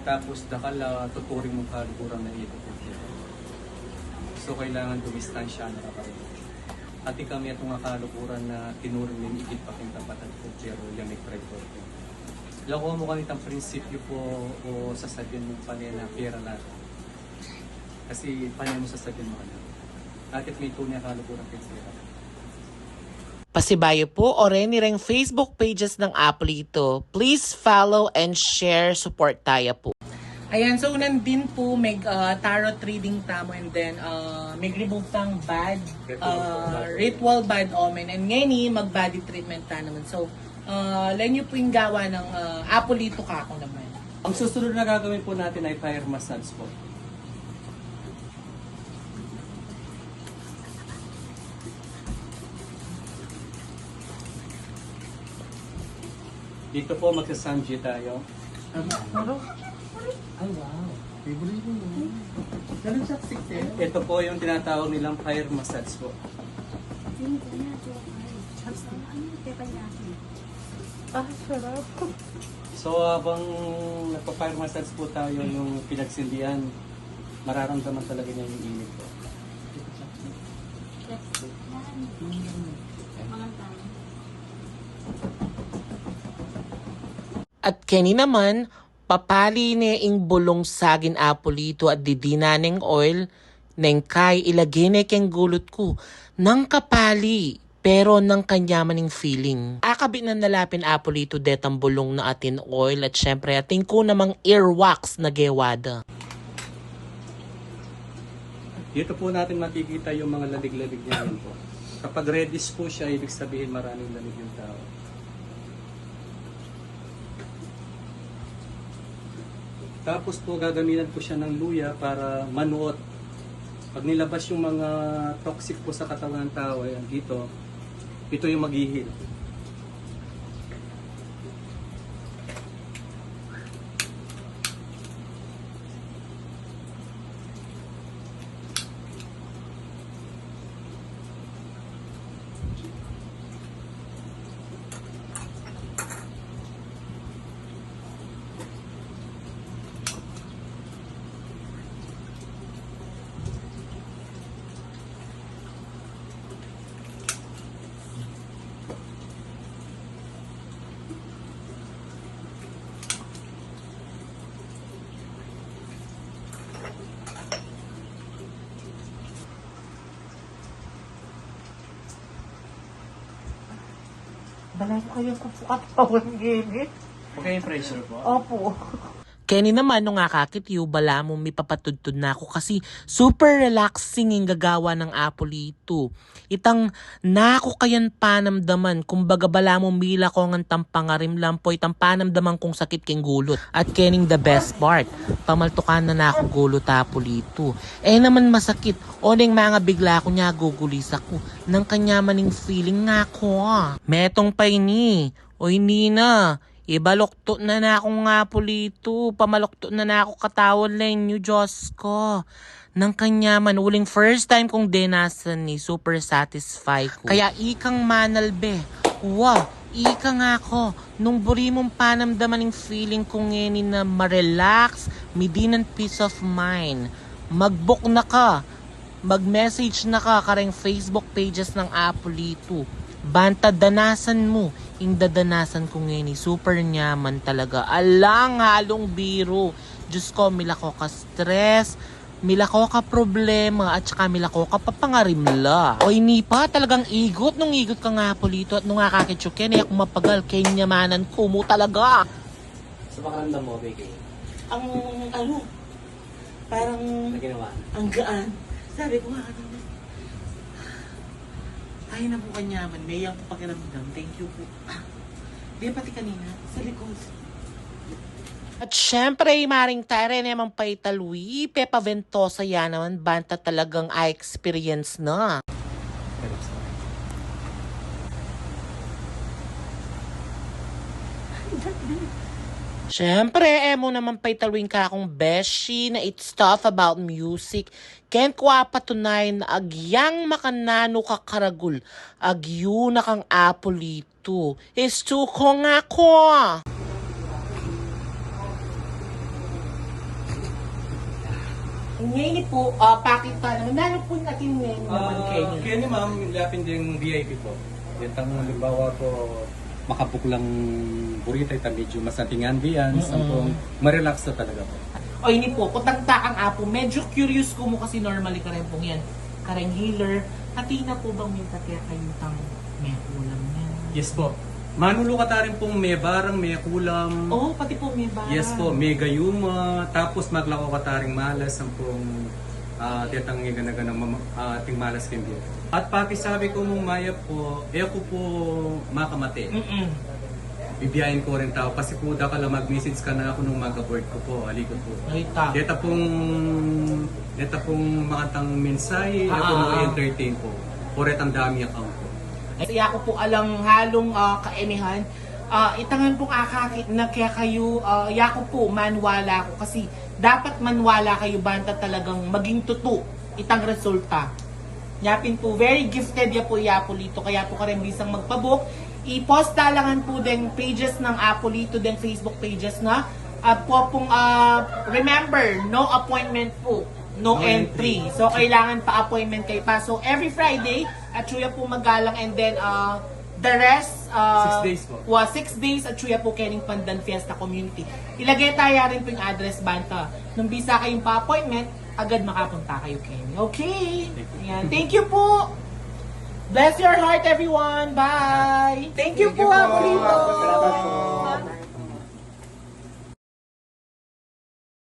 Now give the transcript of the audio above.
Tapos dakala tuturing mo kalukuran na ito. So kailangan dumistansya na kaparin. Ati kami itong kalukuran na tinuring ng ikit pa kong tapatan ko pero prefer ko. Lako mo kami itang prinsipyo po o sasabihin mo pa na pera na. Kasi paano mo sasabihin mo ano. Akit may tunay kalukuran kay pera. Pasibayo po o rin ring Facebook pages ng Apolito. Please follow and share. Support tayo po. Ayan, so nandin po may uh, tarot reading tamo and then uh, may remove tang bad uh, ritual bad omen and ngayon mag body treatment ta naman. So, uh, lang nyo po yung gawa ng uh, Apolito kako naman. Ang susunod na gagawin po natin ay fire massage po. Dito po magsasanji tayo. Ano? Ay, wow. Favorite mo. Ganun siya siksel. Ito po yung tinatawag nilang fire massage po. Ah, sarap. So habang nagpa-fire massage po tayo yung pinagsindihan, mararamdaman talaga niya yung init po. At kani naman, papali ni ing bulong sagin apolito at didinaneng oil, neng kay ilagay na keng gulot ko, nang kapali, pero nang kanyamaning feeling. Akabi na nalapin apolito detang bulong na atin oil at syempre ating ko namang earwax na gewada. Dito po natin makikita yung mga lalig-lalig niya po. Kapag reddish po siya, ibig sabihin maraming lalig yung tao. Tapos po gagamitan po siya ng luya para manuot. Pag nilabas yung mga toxic po sa katawan ng tao, ayan, dito, ito yung maghihil. Balay ko kayong kupukat pa gini. Okay yung pressure po? Opo. Kenny naman nung akakitiyo, bala mo may papatudtod na ako kasi super relaxing yung gagawa ng Apolito. Itang nako kayan panamdaman, kumbaga bala mo mila ko ng tampangarim lang po, itang panamdaman kong sakit keng gulot. At kening the best part, pamaltukan na na ako gulot Apolito. Eh naman masakit, o ning mga bigla ko niya gugulis ako, ng kanya maning feeling nga ko. ah. Metong pa ini, o hindi na, Ibalokto na na ako nga pulito. Pamalokto na na ako katawan lang nyo, Diyos ko. Nang kanya man, uling first time kong dinasan ni super satisfy ko. Kaya ikang manalbe. Wow, ika nga ako. Nung buri mong panamdaman ng feeling ko ngayon na ma-relax, midinan peace of mind. Mag-book na ka. Mag-message na ka kareng Facebook pages ng Apolito. Banta danasan mo. Yung dadanasan ko ngayon, eh, super nyaman talaga. Alang halong biro. Diyos ko, milako ka stress, milako ka problema, at saka milako ka papangarimla. O ini pa, talagang igot nung igot ka nga polito at nung nakakitsukin, eh, ako mapagal, kay nyamanan ko mo talaga. Sa pakiramdam mo, Vicky, Ang, ano, parang ang gaan. Sabi ko nga, ano, ay na po kanyaman, may yung pakiramdam. Thank you po. Ah, Di pati kanina, sa likod. At syempre, maring tare naman pa italwi, Pepa Ventosa yan naman, banta talagang I experience na. Siyempre, eh mo naman pa italwin ka akong beshi na it's tough about music. Ken ko patunay na agyang makanano ka karagul. Agyo na kang apolito. Is to ko nga ko. Ngayon po, uh, pakita naman. Nalo po natin ngayon naman kayo. kaya ni ma'am, lapin din VIP po. Ito ang halimbawa po, makapuklang burita, ito medyo masating ambience, Mm-mm. mm marelax na talaga po. O ini po, kutangta ang apo. Medyo curious ko mo kasi normally ka rin pong yan. Kareng healer. Pati na po bang may kaya kayo tang may kulam yan? Yes po. Manulukat na rin pong may barang, may kulam. Oo, pati po may ba? Yes po, may gayuma. Tapos maglako ka taring malas ang pong uh, tetang ganagan ng mama- ah, ating malas kimbi. At pati sabi ko mong maya po, eh ko po makamate. Mm-mm. Bibiyahin ko rin tao kasi po da ka lang mag-message ka na ako nung mag-abort ko po. Alikot po. Ay, ta. Deta pong deta pong makatang mensahe, Ah, ako ah, ah. entertain po. Oret ang dami account ko. Ay, ako po alang halong uh, kaemihan. Ah, itangan pong akakit na kaya kayo, uh, yako po, manwala ko. Kasi dapat manwala kayo banta talagang maging tuto itang resulta. Yapin po, very gifted ya po Yapolito. Kaya po ka rin bisang magpabook. I-post talangan po din pages ng Apolito, din Facebook pages na. At po pong, ah, remember, no appointment po. No, No entry. entry. So, kailangan pa-appointment kayo pa. So, every Friday, at Chuya po magalang and then uh, the rest, uh, Six days po. Wa, six days at Chuya po Kening Pandan Fiesta Community. Ilagay tayo rin po yung address banta. Nung bisa kayong pa-appointment, agad makapunta kayo, Kenny. Okay. Thank you. Ayan. Thank you po. Bless your heart, everyone. Bye. Thank you Thank po, you po. Apolito.